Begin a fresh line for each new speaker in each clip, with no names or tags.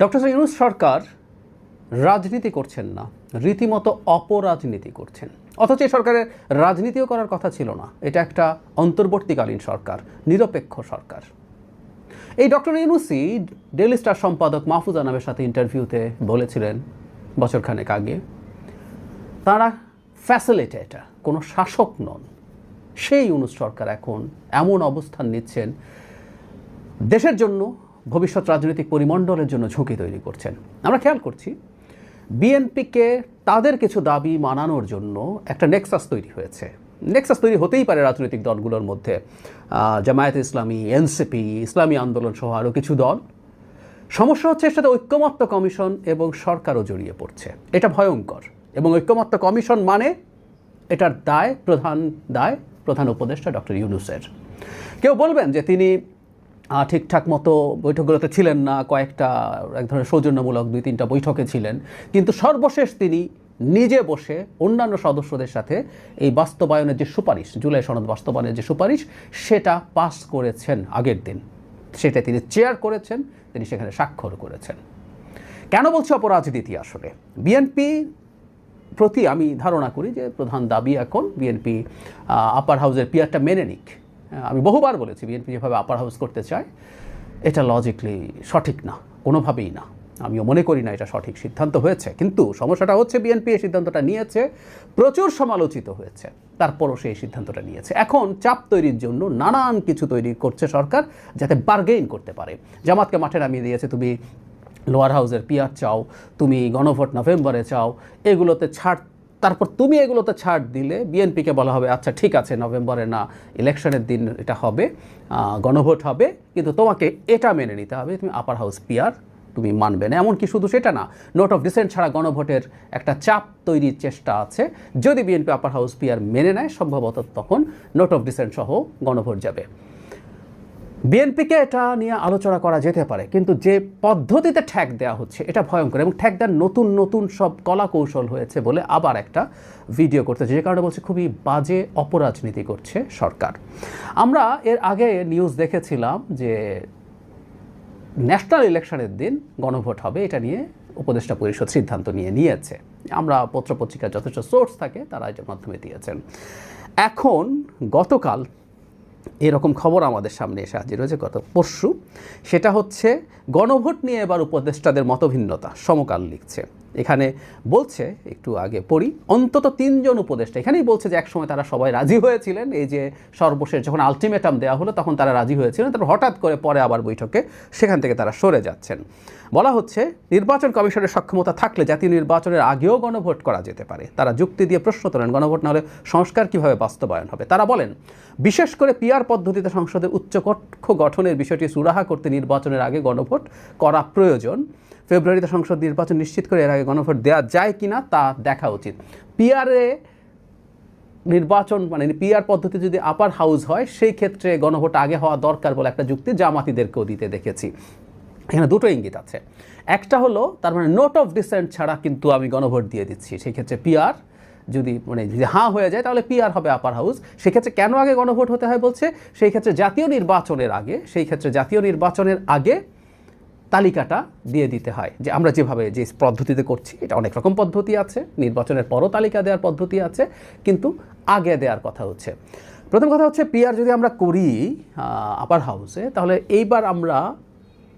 Doctor Yunus সরকার রাজনীতি করছেন না, রীতিমতো অপরাজনীতি করছেন। অথচ এই সরকারের রাজনীতিও করার কথা ছিল না। এটা একটা অন্তর্বর্তীকালীন সরকার, নিরপেক্ষ সরকার। এই ডক্টর ইউনুসি ডেলি স্টার সম্পাদক মাহফুজ আনামের সাথে ইন্টারভিউতে বলেছিলেন বছরখানেক আগে, তারা ফ্যাসিলিটেটার কোনো শাসক নন। সেই ইউনুস সরকার এখন এমন অবস্থান নিচ্ছেন দেশের জন্য ভবিষ্যৎ রাজনৈতিক পরিমণ্ডলের জন্য ঝুঁকি তৈরি করছেন। আমরা খেয়াল করছি, বিএনপিকে তাদের কিছু দাবি মানানোর জন্য একটা নেক্সাস তৈরি হয়েছে। নেক্সাস তৈরি হতেই পারে রাজনৈতিক দলগুলোর মধ্যে। জামায়াত ইসলামী, এনসিপি, ইসলামী আন্দোলন সহ আরও কিছু দল। সমস্যা হচ্ছে সাথে ঐক্যমত্য কমিশন এবং সরকারও জড়িয়ে পড়ছে। এটা ভয়ঙ্কর এবং ঐক্যমত্য কমিশন মানে এটার দায়, প্রধান দায়, প্রধান উপদেষ্টা ডক্টর ইউনুসের। কেউ বলবেন যে তিনি ঠিকঠাক মতো বৈঠকগুলোতে ছিলেন না, কয়েকটা এক ধরনের সৌজন্যমূলক দুই তিনটা বৈঠকে ছিলেন। কিন্তু সর্বশেষ তিনি নিজে বসে অন্যান্য সদস্যদের সাথে এই বাস্তবায়নের যে সুপারিশ, জুলাই সনদ বাস্তবায়নের যে সুপারিশ, সেটা পাস করেছেন আগের দিন। সেটা তিনি চেয়ার করেছেন, তিনি সেখানে স্বাক্ষর করেছেন। কেন বলছি অপরাজনীতি আসলে বিএনপি প্রতি আমি ধারণা করি যে প্রধান দাবি এখন বিএনপি আপার হাউসের পিয়ারটা মেনে নিক। আমি বহুবার বলেছি, বিএনপি যেভাবে আপার হাউস করতে চায়, এটা লজিকলি সঠিক না, কোনোভাবেই না। আমিও মনে করি না এটা সঠিক সিদ্ধান্ত হয়েছে, কিন্তু সমস্যাটা হচ্ছে বিএনপি এই সিদ্ধান্তটা নিয়েছে, প্রচুর সমালোচিত হয়েছে, তারপরও সেই সিদ্ধান্তটা নিয়েছে। এখন চাপ তৈরির জন্য নানান কিছু তৈরি করছে সরকার যাতে বার্গেইন করতে পারে। জামাতকে মাঠে নামিয়ে দিয়েছে, তুমি লোয়ার হাউসের পিয়ার চাও, তুমি গণভোট নভেম্বরে চাও, এগুলোতে ছাড় তারপর তুমি এগুলোতে ছাড় দিলে বিএনপিকে বলা হবে আচ্ছা ঠিক আছে, নভেম্বরে না, ইলেকশনের দিন এটা হবে গণভোট হবে, কিন্তু তোমাকে এটা মেনে নিতে হবে, তুমি আপার হাউস পিয়ার তুমি মানবে না। এমনকি শুধু সেটা না নোট অফ ডিসেন্ট ছাড়া গণভোটের একটা চাপ তৈরির চেষ্টা আছে। যদি বিএনপি আপার হাউস পিয়ার মেনে নেয়, সম্ভবত তখন নোট অফ ডিসেন্ট সহ গণভোট যাবে। বিএনপিকে এটা নিয়ে আলোচনা করা যেতে পারে, কিন্তু যে পদ্ধতিতে ঠ্যাক দেওয়া হচ্ছে এটা ভয়ঙ্কর এবং ঠ্যাক দেওয়ার নতুন নতুন সব কলা কৌশল হয়েছে বলে আবার একটা ভিডিও করতেছে যে কারণে বলছে খুবই বাজে অপরাজনীতি করছে সরকার। আমরা এর আগে নিউজ দেখেছিলাম যে ন্যাশনাল ইলেকশনের দিন গণভোট হবে, এটা নিয়ে উপদেষ্টা পরিষদ সিদ্ধান্ত নিয়ে নিয়েছে। আমরা পত্রপত্রিকার যথেষ্ট সোর্স থাকে, তারা এটার মাধ্যমে দিয়েছেন। এখন গতকাল এরকম খবর আমাদের সামনে এসে হাজির হয়েছে গত পরশু। সেটা হচ্ছে, গণভোট নিয়ে এবার উপদেষ্টাদের মতভিন্নতা, সমকাল লিখছে। এখানে বলছে, একটু আগে পড়ি, অন্তত তিনজন উপদেষ্টা, এখানেই বলছে যে একসময় তারা সবাই রাজি হয়েছিলেন, এই যে সর্বশেষ যখন আলটিমেটাম দেওয়া হলো তখন তারা রাজি হয়েছিলেন, তারপর হঠাৎ করে পরে আবার বৈঠকে সেখান থেকে তারা সরে যাচ্ছেন। বলা হচ্ছে, নির্বাচন কমিশনের সক্ষমতা থাকলে জাতীয় নির্বাচনের আগেও গণভোট করা যেতে পারে। তারা যুক্তি দিয়ে প্রশ্ন তোলেন, গণভোট না হলে সংস্কার কীভাবে বাস্তবায়ন হবে? তারা বলেন, বিশেষ করে পিআর পদ্ধতিতে সংসদের উচ্চকক্ষ গঠনের বিষয়টি সুরাহা করতে নির্বাচনের আগে গণভোট করা প্রয়োজন। ফেব্রুয়ারিতে সংসদ নির্বাচন নিশ্চিত করে এর আগে গণভোট দেওয়া যায় কি না তা দেখা উচিত। পিআরে নির্বাচন মানে পিআর পদ্ধতি যদি আপার হাউস হয়, সেই ক্ষেত্রে গণভোট আগে হওয়া দরকার বলে একটা যুক্তি জামাতিদেরকেও দিতে দেখেছি। এখানে দুটো ইঙ্গিত আছে। একটা হলো, তার মানে নোট অফ ডিসেন্ট ছাড়া কিন্তু আমি গণভোট দিয়ে দিচ্ছি। সেই ক্ষেত্রে পিআর যদি মানে যদি হাঁ হয়ে যায়, তাহলে পিআর হবে আপার হাউস সেক্ষেত্রে কেন আগে গণভোট হতে হয় বলছে? সেই ক্ষেত্রে জাতীয় নির্বাচনের আগে, সেই ক্ষেত্রে জাতীয় নির্বাচনের আগে তালিকাটা দিয়ে দিতে হয় যে আমরা যেভাবে যে পদ্ধতিতে করছি, এটা অনেক রকম পদ্ধতি আছে, নির্বাচনের পরও তালিকা দেওয়ার পদ্ধতি আছে, কিন্তু আগে দেওয়ার কথা হচ্ছে। প্রথম কথা হচ্ছে পিআর যদি আমরা করি আপার হাউসে তাহলে এইবার আমরা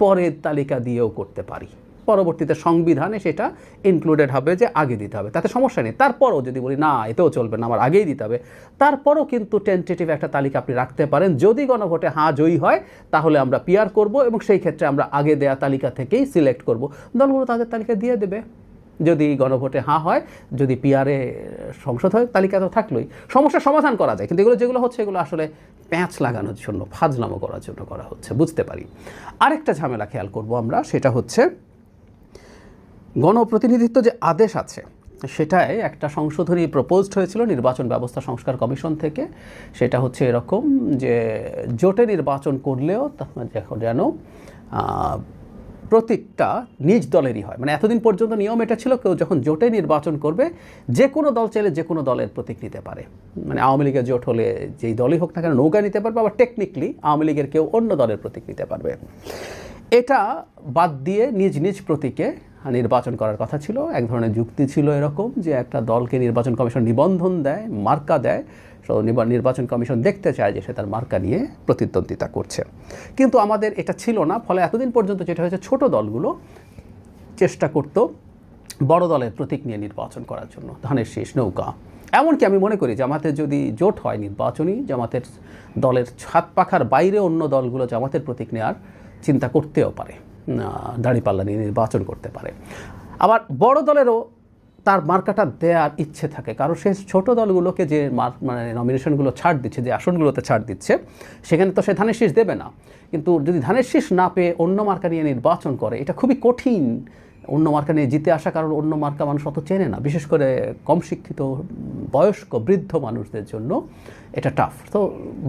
পরের তালিকা দিয়েও করতে পারি। পরবর্তীতে সংবিধানে সেটা ইনক্লুডেড হবে যে আগে দিতে হবে। তাতে সমস্যা নেই। তারপরও যদি বলি, না, এতেও চলবে না, আমার আগেই দিতে হবে। তারপরও কিন্তু টেন্টেটিভ একটা তালিকা আপনি রাখতে পারেন। যদি গণভোটে হাঁ জয়ী হয়, তাহলে আমরা পিয়ার করব এবং সেই ক্ষেত্রে আমরা আগে দেয়া তালিকা থেকেই সিলেক্ট করব। দলগুলো তাদের তালিকা দিয়ে দেবে। যদি গণভোটে হাঁ হয়, যদি পিয়ারে সংসদ হয়, তালিকা তো থাকলোই। সমস্যার সমাধান করা যায়। কিন্তু এগুলো যেগুলো হচ্ছে, এগুলো আসলে প্যাঁচ লাগানোর জন্য, ফাজলামো করার জন্য করা হচ্ছে। বুঝতে পারি। আরেকটা ঝামেলা খেয়াল করব আমরা, সেটা হচ্ছে গণপ্রতিনিধিত্ব যে আদেশ আছে, সেটাই একটা সংশোধনী প্রপোজড হয়েছিল নির্বাচন ব্যবস্থা সংস্কার কমিশন থেকে। সেটা হচ্ছে এরকম যে জোটে নির্বাচন করলেও যেন প্রতীকটা নিজ দলেরই হয়। মানে এতদিন পর্যন্ত নিয়ম এটা ছিল, কেউ যখন জোটে নির্বাচন করবে, যে কোনো দল চাইলে যে কোনো দলের প্রতীক নিতে পারে। মানে আওয়ামী লীগের জোট হলে যেই দলই হোক না কেন নৌকা নিতে পারবে, আবার টেকনিক্যালি আওয়ামী লীগের কেউ অন্য দলের প্রতীক নিতে পারবে। এটা বাদ দিয়ে নিজ নিজ প্রতীকে নির্বাচন করার কথা ছিল। এক ধরনের যুক্তি ছিল এরকম যে একটা দলকে নির্বাচন কমিশন নিবন্ধন দেয়, মার্কা দেয়। তো নির্বাচন কমিশন দেখতে চায় যে সে তার মার্কা নিয়ে প্রতিদ্বন্দ্বিতা করছে। কিন্তু আমাদের এটা ছিল না, ফলে এতদিন পর্যন্ত যেটা হয়েছে, ছোট দলগুলো চেষ্টা করত বড় দলের প্রতীক নিয়ে নির্বাচন করার জন্য। ধানের শীষ, নৌকা। এমনকি আমি মনে করি জামাতের যদি জোট হয় নির্বাচনী, জামাতের দলের ছাদ পাখার বাইরে অন্য দলগুলো জামাতের প্রতীক নেওয়ার চিন্তা করতেও পারে দাঁড়িপাল্লা নিয়ে নির্বাচন করতে পারে। আবার বড় দলেরও তার মার্কাটা দেওয়ার ইচ্ছে থাকে, কারণ সে ছোটো দলগুলোকে যে মার মানে নমিনেশনগুলো ছাড় দিচ্ছে, যে আসনগুলোতে ছাড় দিচ্ছে, সেখানে তো সে ধানের শীষ দেবে না। কিন্তু যদি ধানের শীষ না পেয়ে অন্য মার্কা নিয়ে নির্বাচন করে, এটা খুবই কঠিন অন্য মার্কা নিয়ে জিতে আসা কারণ অন্য মার্কা মানুষ অত চেনে না, বিশেষ করে কম শিক্ষিত, বয়স্ক, বৃদ্ধ মানুষদের জন্য এটা টাফ তো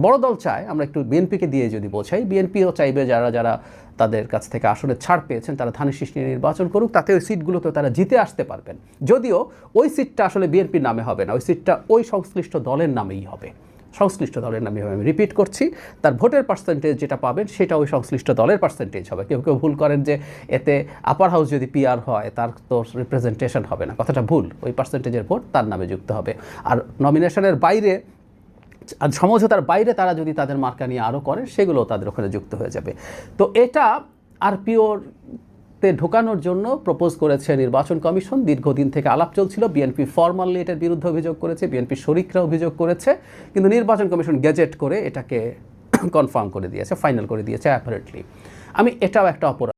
বড় দল চায়, আমরা একটু বিএনপিকে দিয়ে যদি বোঝাই বিএনপিও চাইবে যারা যারা তাদের কাছ থেকে আসলে ছাড় পেয়েছেন, তারা ধানের শীষ নিয়ে নির্বাচন করুক তাতে ওই সিটগুলোতে তারা জিতে আসতে পারবেন। যদিও ওই সিটটা আসলে বিএনপির নামে হবে না, ওই সিটটা ওই সংশ্লিষ্ট দলের নামেই হবে। সংশ্লিষ্ট দলের নামে আমি রিপিট করছি। তার ভোটের পার্সেন্টেজ যেটা পাবেন, সেটা ওই সংশ্লিষ্ট দলের পার্সেন্টেজ হবে। কেউ কেউ ভুল করেন যে এতে আপার হাউস যদি পিআর হয়, তার তো রিপ্রেজেন্টেশন হবে না। কথাটা ভুল। ওই পার্সেন্টেজের ভোট তার নামে যুক্ত হবে। আর নমিনেশনের বাইরে, আর সমঝোতার বাইরে তারা যদি তাদের মার্কা নিয়ে আরও করে সেগুলো তাদের ওখানে যুক্ত হয়ে যাবে। তো এটা আরপিওতে ঢোকানোর জন্য প্রপোজ করেছে নির্বাচন কমিশন। দীর্ঘদিন থেকে আলাপ চলছিল। বিএনপি ফর্মালি এটার বিরুদ্ধে অভিযোগ করেছে, বিএনপি শরিকরা অভিযোগ করেছে, কিন্তু নির্বাচন কমিশন গেজেট করে এটাকে কনফার্ম করে দিয়েছে ফাইনাল করে দিয়েছে অ্যাপারেটলি আমি এটাও একটা অপরাধ।